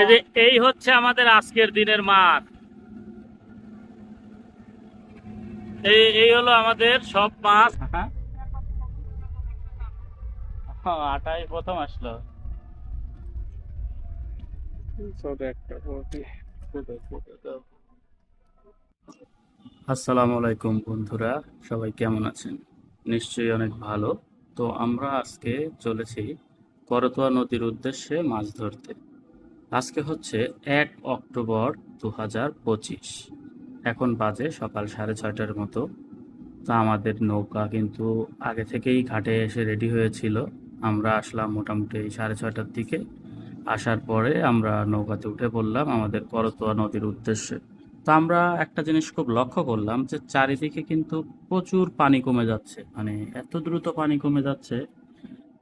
এই যে এই হচ্ছে আমাদের আজকের দিনের মাঠ। এই এই হলো আমাদের সব মাছ হ্যাঁ আটাই প্রথম আসলো। আসসালামু আলাইকুম বন্ধুরা সবাই কেমন আছেন? নিশ্চয়ই অনেক ভালো। তো আমরা আজকে চলেছি করতোয়া নদীর উদ্দেশ্যে মাছ ধরতে। আজকে হচ্ছে এক অক্টোবর দু হাজার পঁচিশ। এখন বাজে সকাল সাড়ে ছয়টার মতো। তা আমাদের নৌকা কিন্তু আগে থেকেই ঘাটে এসে রেডি হয়েছিল। আমরা আসলাম মোটামুটি সাড়ে ছয়টার দিকে। আসার পরে আমরা নৌকাতে উঠে পড়লাম আমাদের করতোয়া নদীর উদ্দেশ্যে। তো আমরা একটা জিনিস খুব লক্ষ্য করলাম যে চারিদিকে কিন্তু প্রচুর পানি কমে যাচ্ছে। মানে এত দ্রুত পানি কমে যাচ্ছে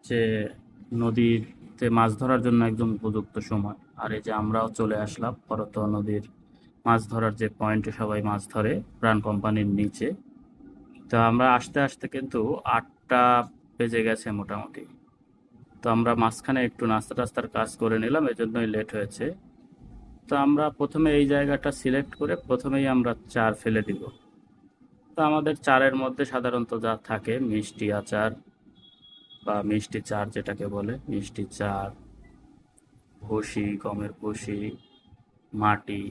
যে নদীতে মাছ ধরার জন্য একদম উপযুক্ত সময়। আর এই যে আমরাও চলে আসলাম করতোয়া নদীর মাছ ধরার যে পয়েন্টে সবাই মাছ ধরে প্রাণ কোম্পানির নিচে। তো আমরা আসতে আসতে কিন্তু আটটা বেজে গেছে মোটামুটি। তো আমরা মাঝখানে একটু নাস্তা টাস্তার কাজ করে নিলাম, এজন্যই লেট হয়েছে। তো আমরা প্রথমে এই জায়গাটা সিলেক্ট করে প্রথমেই আমরা চার ফেলে দিব। তো আমাদের চারের মধ্যে সাধারণত যা থাকে, মিষ্টি আচার বা মিষ্টি চার যেটাকে বলে, মিষ্টি চার, ভুসি, গমের ভুসি, মাটি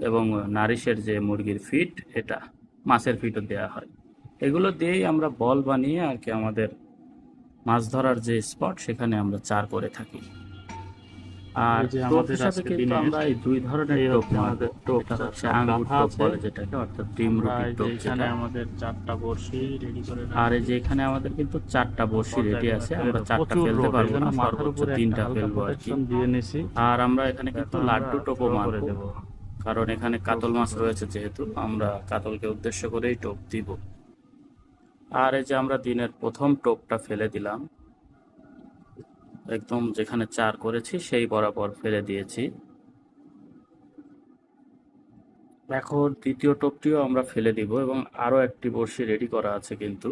এবং নারিশের যে মুরগির ফিট, এটা মাছের ফিটও দেওয়া হয়। এগুলো দিয়েই আমরা বল বানিয়ে আর কি আমাদের মাছ ধরার যে স্পট, সেখানে আমরা চার করে থাকি। আর টোপ আমাদের হিসাবে কিন্তু আমরা এই দুই ধরনের টোপ আমাদের টোপ, হচ্ছে আঙ্গুর টোপ বলে যেটাকে অর্থাৎ ডিম রুটির টোপ এখানে আমাদের চারটা বড়শি রেডি করে আর এই যে এখানে আমাদের কিন্তু চারটা বসি রেডি আছে আমরা চারটা ফেলতে পারব না সর্বোচ্চ তিনটা ফেলব আর কি। আর আমরা এখানে কিন্তু লাড্ডু টোপও মারবো। কারণ এখানে কাতল মাছ রয়েছে যেহেতু আমরা কাতলকে উদ্দেশ্য করেই টোপ দিব। আর এই যে আমরা দিনের প্রথম টোপটা ফেলে দিলাম একদম যেখানে চার করেছি, সেই বরাবর ফেলে দিয়েছি। এখন দ্বিতীয় টোপটিও আমরা ফেলে দিব এবং আরও একটি বড়শি রেডি করা আছে কিন্তু।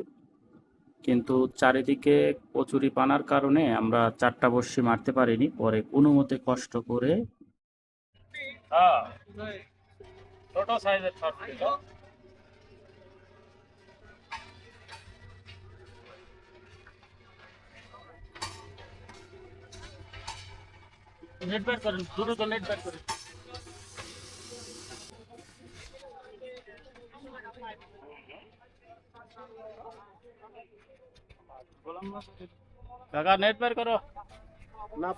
কিন্তু চারিদিকে কচুরি পানার কারণে আমরা চারটা বড়শি মারতে পারিনি। পরে কোনো মতে কষ্ট করে ছোট সাইজের নেট ব্যাট করেন দ্রুত নেট ব্যাট করেন। কাকা নেট বের করো। না।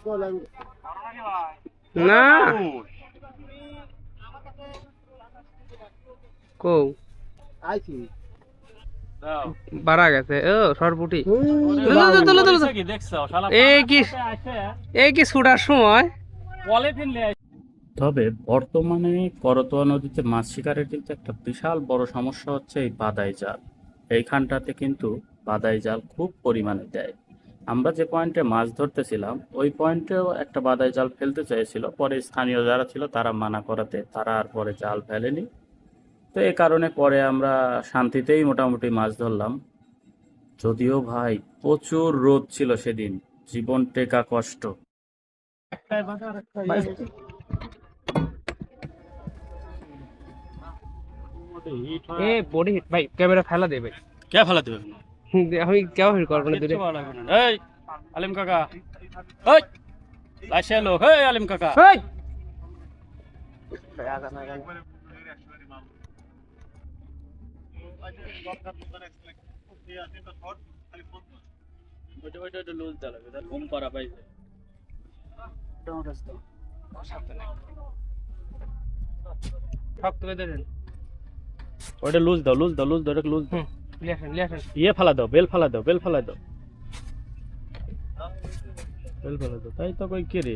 কৌ? দাও বাড়া গেছে ও সরপুটি। কি দেখছ শালা এই কি এই কি ছুটার সময়? তবে বর্তমানে করতোয়া নদীতে মাছ শিকারের কিন্তু একটা বিশাল বড় সমস্যা হচ্ছে এই বাদাই জাল। এইখানটাতে কিন্তু বাদাই জাল খুব পরিমাণে দেয়। আমরা যে পয়েন্টে মাছ ধরতেছিলাম ওই পয়েন্টেও একটা বাদাই জাল ফেলতে চেয়েছিল। পরে স্থানীয় যারা ছিল তারা মানা করাতে তারা আর পরে জাল ফেলেনি। তো এই কারণে পরে আমরা শান্তিতেই মোটামুটি মাছ ধরলাম। যদিও ভাই প্রচুর রোদ ছিল সেদিন। জীবন টেকা কষ্ট। এ বডি হিট ভাই ক্যামেরা ফেলা দে কে ফেলা দেবে? আমি কেউ হিট করব না দূরে। এই আলিম কাকা। এই লাইসে লোক এই আলিম কাকা। হেই! ওইটা ওইটা ওইটা লুজ লাগবে তার ঘুম পাড়া পাইছে শক্ত বেঁধে দেন ওইটা লুজ দাও লুজ দাও। লুজ দাও ওটা লুজ দাও ইয়ে ফেলা দাও বেল ফেলা দাও বেল ফেলা দাও। বেল ফেলা দাও তাই তো কই কে রে?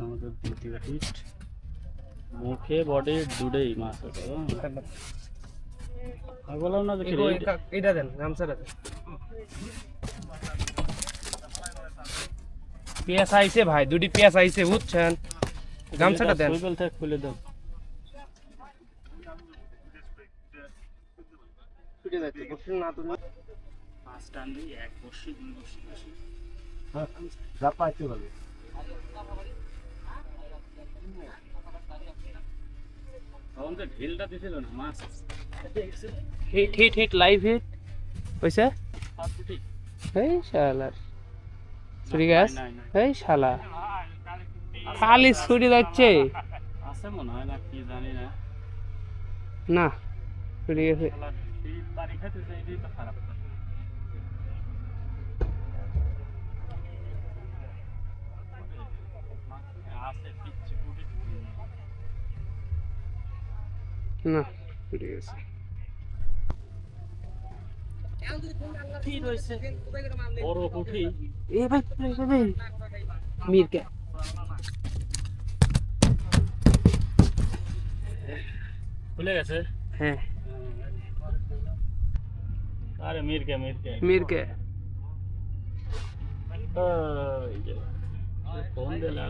আমাদের মুখে বডি দুটেই মাছ আছে। আমি বললাম না যে এটা দেন গামছাটা দেন। পেঁয়াজ আইছে ভাই দুটি পেঁয়াজ আইছে বুঝছেন? গামছাটা দেন। খুলে দাও। মাছ ঢিলটা দিছিল না মাছ। Hit hit hit live hit. দুটি এই শালার ছুরি গাছ? এই শালা। খালি ছুরি যাচ্ছে আছে মনে হয় না কি জানি না। না ছুরি গেছে শালা শীত বাড়ি খাইতেছে এটাই তো খারাপ। না ছুরি গেছে কি বড় কুঠি। এ ভাই ভাই খুলে গেছে? হ্যাঁ। আরে মিরকে মিরকে। মিরকে। ফোন দিলে।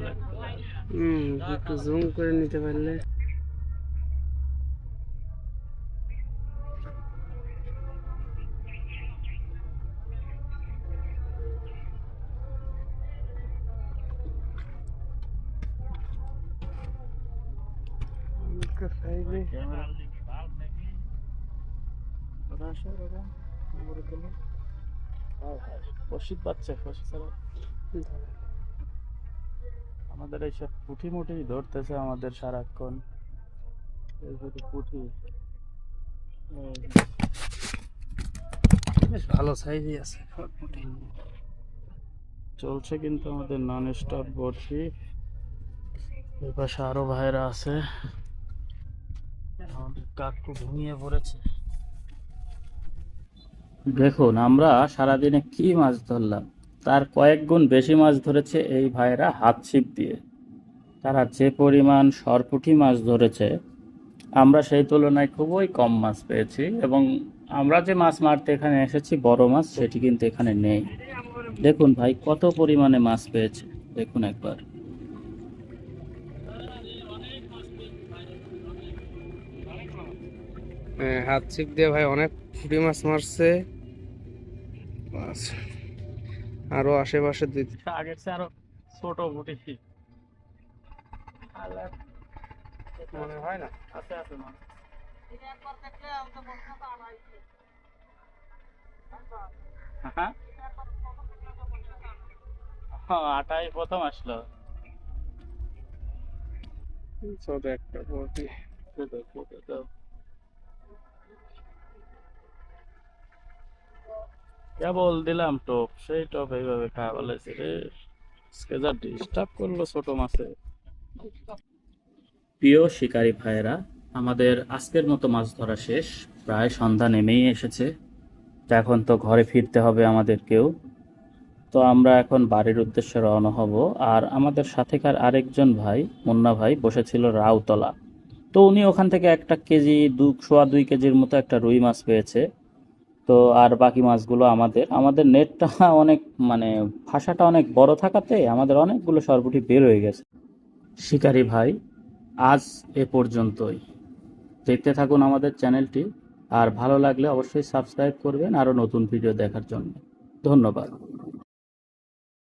হুম একটু জুম করে নিতে পারলে। হায় হায়, ফসিত বাচ্চা ফসিত আমাদের এইসব পুঁটি মুটি ধরতেছে আমাদের সারাক্ষণ। পুঁটি। বেশ ভালো সাইজই আছে চলছে কিন্তু আমাদের নন স্টপ বড়শি এই পাশে আরও ভাইরা আছে। কাকু ঘুমিয়ে পড়েছে। দেখুন, আমরা সারাদিনে কি মাছ ধরলাম? তার কয়েক গুণ বেশি মাছ ধরেছে এই ভাইরা হাত ছিপ দিয়ে। তারা যে পরিমাণ সরপুঁটি মাছ ধরেছে, আমরা সেই তুলনায় খুবই কম মাছ পেয়েছি এবং আমরা যে মাছ মারতে এখানে এসেছি, বড় মাছ, সেটি কিন্তু এখানে নেই। দেখুন ভাই, কত পরিমাণে মাছ পেয়েছে। দেখুন একবার। হাত ছিপ দিয়ে ভাই অনেক পুঁটি মাছ মারছে। আরও আশেপাশে আগের চেয়ে আরও ছোট মনে হয় না? আছে আছে মাছ হ্যাঁ। হ্যাঁ, আটাই প্রথম আসলো। ছোট একটা পুঁটি ফুটো, ফুটো কেবল দিলাম টপ, সেই টপ এইভাবে খাওয়া বলেছে রে। যা ডিস্টার্ব করল ছোট মাছে। প্রিয় শিকারী ভাইয়েরা, আমাদের আজকের মতো মাছ ধরা শেষ। প্রায় সন্ধ্যা নেমেই এসেছে। এখন তো ঘরে ফিরতে হবে আমাদেরকেও তো আমরা এখন বাড়ির উদ্দেশ্যে রওনা হব। আর আমাদের সাথেকার আরেকজন ভাই, মুন্না ভাই, বসেছিল রাউতলা। তো উনি ওখান থেকে একটা কেজি দু, সোয়া দুই কেজির মতো একটা রুই মাছ পেয়েছে। তো আর বাকি মাছগুলো আমাদের। আমাদের নেটটা অনেক মানে ভাষাটা অনেক বড় থাকাতে আমাদের অনেকগুলো সরপুটি বের হয়ে গেছে। শিকারি ভাই, আজ এ পর্যন্তই। দেখতে থাকুন আমাদের চ্যানেলটি। আর ভালো লাগলে অবশ্যই সাবস্ক্রাইব করবেন আরও নতুন ভিডিও দেখার জন্য। ধন্যবাদ।